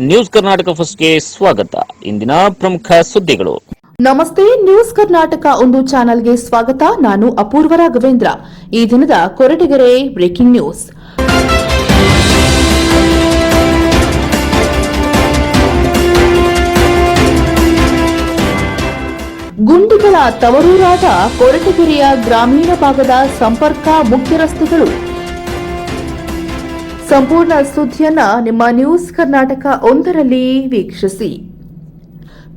News Karnataka ಫಸ್ಟ್ಗೆ ಸ್ವಾಗತ. ಇಂದಿನ ಪ್ರಮುಖ ಸುದ್ದಿಗಳು. ನಮಸ್ತೆ, ನ್ಯೂಸ್ ಕರ್ನಾಟಕ ಒಂದು ಚಾನೆಲ್ಗೆ ಸ್ವಾಗತ. ನಾನು ಅಪೂರ್ವ ರಾಘವೇಂದ್ರ. ಈ ದಿನದ ಕೊರಟಗೆರೆ ಬ್ರೇಕಿಂಗ್ ನ್ಯೂಸ್. ಗುಂಡಿಗಳ ತವರೂರಾದ ಕೊರಟಗೆರೆಯ ಗ್ರಾಮೀಣ ಭಾಗದ ಸಂಪರ್ಕ ಮುಖ್ಯ ರಸ್ತೆಗಳು ಸಂಪೂರ್ಣ ಸುದ್ದಿಯನ್ನ ನಿಮ್ಮ ನ್ಯೂಸ್ ಕರ್ನಾಟಕ ಒಂದರಲ್ಲಿ ವೀಕ್ಷಿಸಿ.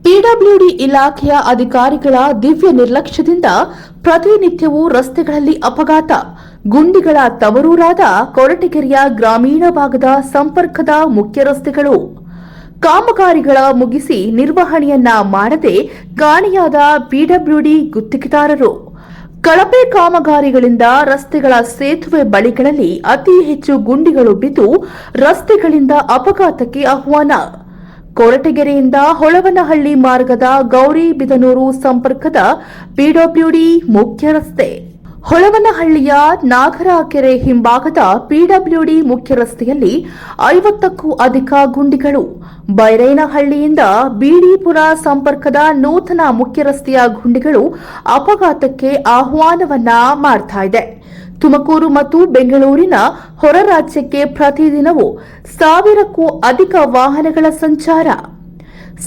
ಪಿಡಬ್ಲ್ಯೂಡಿ ಇಲಾಖೆಯ ಅಧಿಕಾರಿಗಳ ದಿವ್ಯ ನಿರ್ಲಕ್ಷ್ಯದಿಂದ ಪ್ರತಿನಿತ್ಯವೂ ರಸ್ತೆಗಳಲ್ಲಿ ಅಪಘಾತ, ಗುಂಡಿಗಳ ತವರೂರಾದ ಕೊರಟಗೆರೆಯ ಗ್ರಾಮೀಣ ಭಾಗದ ಸಂಪರ್ಕದ ಮುಖ್ಯ ರಸ್ತೆಗಳು. ಕಾಮಗಾರಿಗಳ ಮುಗಿಸಿ ನಿರ್ವಹಣೆಯನ್ನ ಮಾಡದೆ ಕಾಣೆಯಾದ ಪಿಡಬ್ಲ್ಯೂಡಿ ಗುತ್ತಿಗೆದಾರರು. ಕಳಪೆ ಕಾಮಗಾರಿಗಳಿಂದ ರಸ್ತೆಗಳ ಸೇತುವೆ ಬಳಿಗಳಲ್ಲಿ ಅತಿ ಹೆಚ್ಚು ಗುಂಡಿಗಳು ಬಿದ್ದು ರಸ್ತೆಗಳಿಂದ ಅಪಘಾತಕ್ಕೆ ಆಹ್ವಾನ. ಕೊರಟಗೆರೆಯಿಂದ ಹೊಳವನಹಳ್ಳಿ ಮಾರ್ಗದ ಗೌರಿಬಿದನೂರು ಸಂಪರ್ಕದ ಪಿಡಬ್ಲ್ಯೂಡಿ ಮುಖ್ಯ ರಸ್ತೆ. ಹೊಳವನಹಳ್ಳಿಯ ನಾಗರಾಕೆರೆ ಹಿಂಭಾಗದ ಪಿಡಬ್ಲ್ಯೂಡಿ ಮುಖ್ಯ ರಸ್ತೆಯಲ್ಲಿ ಐವತ್ತಕ್ಕೂ ಅಧಿಕ ಗುಂಡಿಗಳು. ಬೈರೇನಹಳ್ಳಿಯಿಂದ ಬಿಡಿಪುರ ಸಂಪರ್ಕದ ನೂತನ ಮುಖ್ಯ ರಸ್ತೆಯ ಗುಂಡಿಗಳು ಅಪಘಾತಕ್ಕೆ ಆಹ್ವಾನವನ್ನ ಮಾಡ್ತಾ ಇದೆ. ತುಮಕೂರು ಮತ್ತು ಬೆಂಗಳೂರಿನ ಹೊರ ರಾಜ್ಯಕ್ಕೆ ಪ್ರತಿದಿನವೂ ಸಾವಿರಕ್ಕೂ ಅಧಿಕ ವಾಹನಗಳ ಸಂಚಾರ.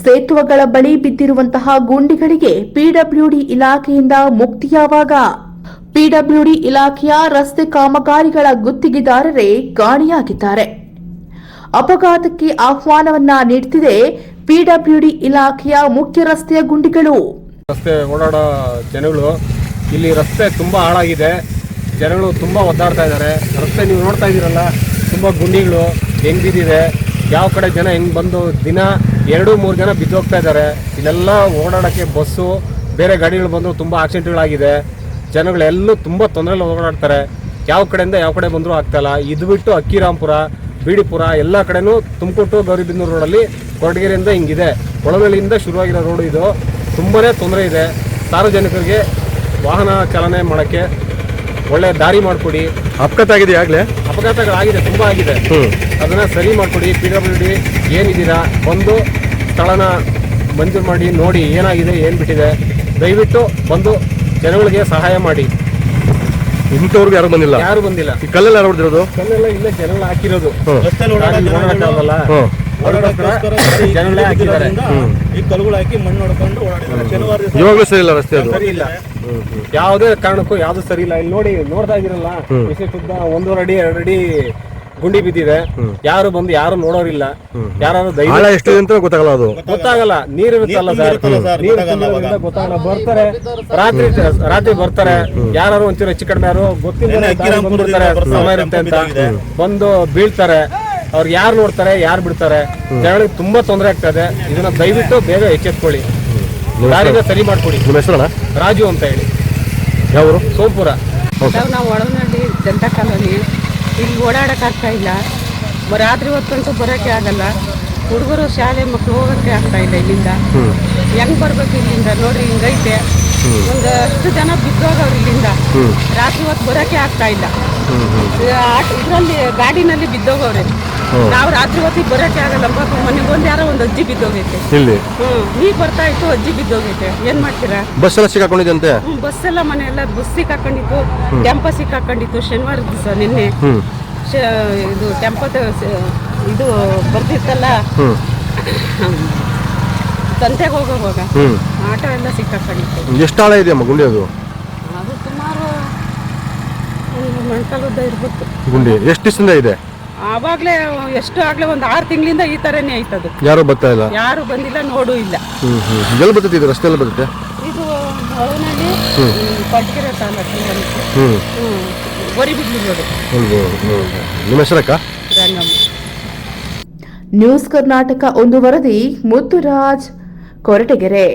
ಸೇತುವೆಗಳ ಬಳಿ ಬಿದ್ದಿರುವಂತಹ ಗುಂಡಿಗಳಿಗೆ ಪಿಡಬ್ಲ್ಯೂಡಿ ಇಲಾಖೆಯಿಂದ ಮುಕ್ತಿ ಯಾವಾಗ ಪಿಡಬ್ಲ್ಯೂಡಿ ಇಲಾಖೆಯ ರಸ್ತೆ ಕಾಮಗಾರಿಗಳ ಗುತ್ತಿಗೆದಾರರೇ ಗಾಣಿಯಾಗಿದ್ದಾರೆ. ಅಪಘಾತಕ್ಕೆ ಆಹ್ವಾನವನ್ನ ನೀಡುತ್ತಿದೆ ಪಿಡಬ್ಲ್ಯೂಡಿ ಇಲಾಖೆಯ ಮುಖ್ಯ ರಸ್ತೆಯ ಗುಂಡಿಗಳು. ರಸ್ತೆ ಓಡಾಡೋ ಜನಗಳು, ಇಲ್ಲಿ ರಸ್ತೆ ತುಂಬ ಹಾಳಾಗಿದೆ. ಜನಗಳು ತುಂಬ ಒದ್ದಾಡ್ತಾ ಇದ್ದಾರೆ. ರಸ್ತೆ ನೀವು ನೋಡ್ತಾ ಇದ್ದೀರಲ್ಲ, ತುಂಬ ಗುಂಡಿಗಳು ಹೆಂಗ್ ಬಿದ್ದಿದೆ, ಯಾವ ಕಡೆ ಜನ ಹೆಂಗ್ ಬಂದು ದಿನ ಎರಡು, ಮೂರು ಜನ ಬಿದ್ದೋಗ್ತಾ ಇದ್ದಾರೆ. ಇಲ್ಲೆಲ್ಲ ಓಡಾಡೋಕ್ಕೆ ಬಸ್ಸು, ಬೇರೆ ಗಾಡಿಗಳು ಬಂದು ತುಂಬ ಆಕ್ಸಿಡೆಂಟ್ಗಳಾಗಿದೆ ಜನಗಳೆಲ್ಲೂ ತುಂಬ ತೊಂದರೆಯಲ್ಲಿ ಓಡಾಡ್ತಾರೆ ಯಾವ ಕಡೆಯಿಂದ ಯಾವ ಕಡೆ ಬಂದರೂ ಆಗ್ತಾಯಿಲ್ಲ ಇದು ಬಿಟ್ಟು ಅಕ್ಕಿರಾಂಪುರ ಬೀಡಿಪುರ ಎಲ್ಲ ಕಡೆಯೂ ತುಮಕೂರು ಗೌರಿಬಿದನೂರು ರೋಡಲ್ಲಿ ಕೊರಟಗೆರೆಯಿಂದ ಹಿಂಗಿದೆ. ಒಳಗಡೆಯಿಂದ ಶುರುವಾಗಿರೋ ರೋಡು ಇದು. ತುಂಬನೇ ತೊಂದರೆ ಇದೆ. ಸಾರ್ವಜನಿಕರಿಗೆ ವಾಹನ ಚಾಲನೆ ಮಾಡೋಕ್ಕೆ ಒಳ್ಳೆ ದಾರಿ ಮಾಡಿಕೊಡಿ. ಅಪಘಾತ ಆಗಿದೆ ಆಗಲೇ? ಅಪಘಾತಗಳಾಗಿದೆ ತುಂಬ ಆಗಿದೆ. ಅದನ್ನು ಸರಿ ಮಾಡಿಕೊಡಿ. ಪಿ ಡಬ್ಲ್ಯೂ ಡಿ ಏನಿದ್ದೀರಾ ಬಂದು ಸ್ಥಳನ ಮಂಜೂರು ಮಾಡಿ ನೋಡಿ ಏನಾಗಿದೆ ಏನು ಬಿಟ್ಟಿದೆ. ದಯವಿಟ್ಟು ಬಂದು ಜನಗಳಿಗೆ ಸಹಾಯ ಮಾಡಿ. ಇಂಥವ್ರಿಗೆ ಯಾರು ಬಂದಿಲ್ಲ? ಯಾರು ಬಂದಿಲ್ಲ? ಈ ಕಲ್ಲೆಲ್ಲ ಯಾರು ಹೊಡೆದಿರೋದು? ಕಲ್ಲೆಲ್ಲ ಇಲ್ಲೇ ಜನಗಳು ಹಾಕಿರೋದು. ಹ್ಮ್. ಜನಗಳೇ ಹಾಕಿದ್ದಾರೆ. ಈ ಕಲ್ಲುಗಳು ಹಾಕಿ ಮಣ್ಣು ಹೊಡ್ಕೊಂಡು ಓಡಾಡಿದ್ದಾರೆ. ಶನಿವಾರ ದಿವಸ ಇವಾಗಲೂ ಸರಿ ಇಲ್ಲ ರಸ್ತೆ ಅದು. ಸರಿ ಇಲ್ಲ. ಯಾವುದೇ ಕಾರಣಕ್ಕೂ ಯಾವ್ದು ಸರಿ ಇಲ್ಲ. ಇಲ್ಲಿ ನೋಡಿ ನೋಡ್ತಾ ಇದಿರಲ್ಲ ಉದ್ದ ಒಂದೂವರೆ ಅಡಿ ಎರಡು ಅಡಿ ಗುಂಡಿ ಬಿದ್ದಿದೆ. ಯಾರು ಬಂದು ಯಾರು ನೋಡೋರಿಲ್ಲ. ಯಾರು ದೈವ ಎಷ್ಟಿದೆ ಅಂತ ಗೊತ್ತಾಗಲ್ಲ ಅದು. ಗೊತ್ತಾಗಲ್ಲ. ನೀರು ಇರುತ್ತಲ್ಲ ಸರ್. ನೀರು ತುಂಬಿರೋದ್ರಿಂದ ಗೊತ್ತಾಗಲ್ಲ. ಬರ್ತಾರೆ. ರಾತ್ರಿ ರಾತ್ರಿ ಬರ್ತಾರೆ. ಯಾರು ಒಂಚೂರು ಹೆಚ್ಚು ಕಡಿಮೆ ಯಾರು ಗೊತ್ತಿಲ್ಲ ಬಂದ್ಬಿಡ್ತಾರೆ. ಸಮಯ ಇರುತ್ತೆ ಅಂತ ಬಂದು ಬೀಳ್ತಾರೆ. ಅವ್ರು ಯಾರು ನೋಡ್ತಾರೆ ಯಾರು ಬಿಡ್ತಾರೆ? ಜನಗಳಿಗೆ ತುಂಬಾ ತೊಂದರೆ ಆಗ್ತದೆ ಇದನ್ನ ದಯವಿಟ್ಟು ಬೇಗ ಎಚ್ಚೆತ್ಕೊಳ್ಳಿ. ದಾರಿನ ಸರಿ ಮಾಡ್ಕೊಡಿ. ರಾಜು ಅಂತ ಹೇಳಿ. ಯಾವರು? ಸೋಂಪುರ ಸರ್ ನಾವು ಜನತಾ ಕಾಲೋನಿ. ಇಲ್ಲಿ ಓಡಾಡೋಕ್ಕಾಗ್ತಾ ಇಲ್ಲ. ರಾತ್ರಿ ಹೊತ್ತಂತೂ ಬರೋಕ್ಕೆ ಆಗಲ್ಲ. ಹುಡುಗರು ಶಾಲೆ ಮಕ್ಕಳು ಹೋಗೋಕ್ಕೆ ಆಗ್ತಾ ಇಲ್ಲ ಇಲ್ಲಿಂದ. ಹೆಂಗ್ ಬರ್ಬೇಕು ಇಲ್ಲಿಂದ? ನೋಡ್ರಿ ಹಿಂಗೈತೆ. ಒಂದು ಅಷ್ಟು ಜನ ಬಿದ್ದೋಗವ್ರು ಇಲ್ಲಿಂದ. ರಾತ್ರಿ ಹೊತ್ತು ಬರೋಕ್ಕೆ ಆಗ್ತಾ ಇಲ್ಲ. ಇದರಲ್ಲಿ ಗಾಡಿನಲ್ಲಿ ಬಿದ್ದೋಗವ್ರೆ. ನಾವು ರಾತ್ರಿ ಹೊತ್ತಿಗೆ ಬರೋಕೆ ಆಗಲ್ಲ. ಪಾಪ ಮನೆಗೆ ಒಂದು ಯಾರೋ ಒಂದು ಅಜ್ಜಿ ಬಿದ್ದೋಗೈತೆ. ಇಲ್ಲಿ? ಹ್ಮ್. ಈಗ ಬರ್ತಾ ಇತ್ತು ಅಜ್ಜಿ ಬಿದ್ದೋಗೈತೆ. ಏನು ಮಾಡ್ತೀರಾ? ಬಸ್ ಎಲ್ಲ ಸಿಕ್ಕಾಕೊಂಡಿದೆ ಅಂತೆ ಹ್ಮ್, ಬಸ್ ಎಲ್ಲ ಮನೆಯೆಲ್ಲ ಬಸ್ ಸಿಕ್ಕಾಕೊಂಡಿತ್ತು. ಟೆಂಪೋ ಸಿಕ್ಕಾಕೊಂಡಿತ್ತು ಶನಿವಾರ ದಿವಸ ನಿನ್ನೆ. ಇದು ಟೆಂಪೋ ಇದು ಬರ್ತಿತ್ತಲ್ಲ ಸಂತೆಗೆ ಹೋಗೋವಾಗ ಆಟೋ ಎಲ್ಲ ಸಿಕ್ಕಾಕೊಂಡಿತ್ತು. ಎಷ್ಟು ಆಳ ಇದೆಯಮ್ಮ ಗುಂಡಿ ಅದು ಅದು ಸುಮಾರು ಒಂದು ಮೊಣಕಾಲುದ್ದ ಇರ್ಬೇಕು. ಗುಂಡಿ ಎಷ್ಟು ದಿವಸದಿಂದ ಇದೆ? ಆವಾಗಲೇ ಎಷ್ಟು ಆಗಲೇ ಒಂದು ಆರು ತಿಂಗಳಿಂದ ಈ ಥರನೇ ಆಯ್ತದು ಯಾರು ಬರ್ತಾ ಇಲ್ಲ? ಯಾರು ಬಂದಿಲ್ಲ ನೋಡು ಇಲ್ಲ. ಹ್ಮ್ ಹ್ಮ್ ಎಲ್ಲಿ ಬರ್ತೈತೆ ಇದು? ರಸ್ತೆ ಎಲ್ಲ ಬರ್ತೈತೆ? ಇದು ಹೊಳನಲ್ಲಿ ಕೊಟ್ಟಿಗೆರೆ ತಾಲೂಕು ಬರುತ್ತೆ ಹ್ಮ್. ಬರಿ ಗೋರಿಬಿಡ್ಲಿ ರೋಡು ಹೌದು, ಹೌದು. ನಿಮ್ಮ ಹೆಸರಕ್ಕ? ರಂಗಮ್ಮ. ನ್ಯೂಸ್ ಕರ್ನಾಟಕ ಒಂದು ವರದಿ ಮುತ್ತುರಾಜ್ ಕೊರಟಗೆರೆ.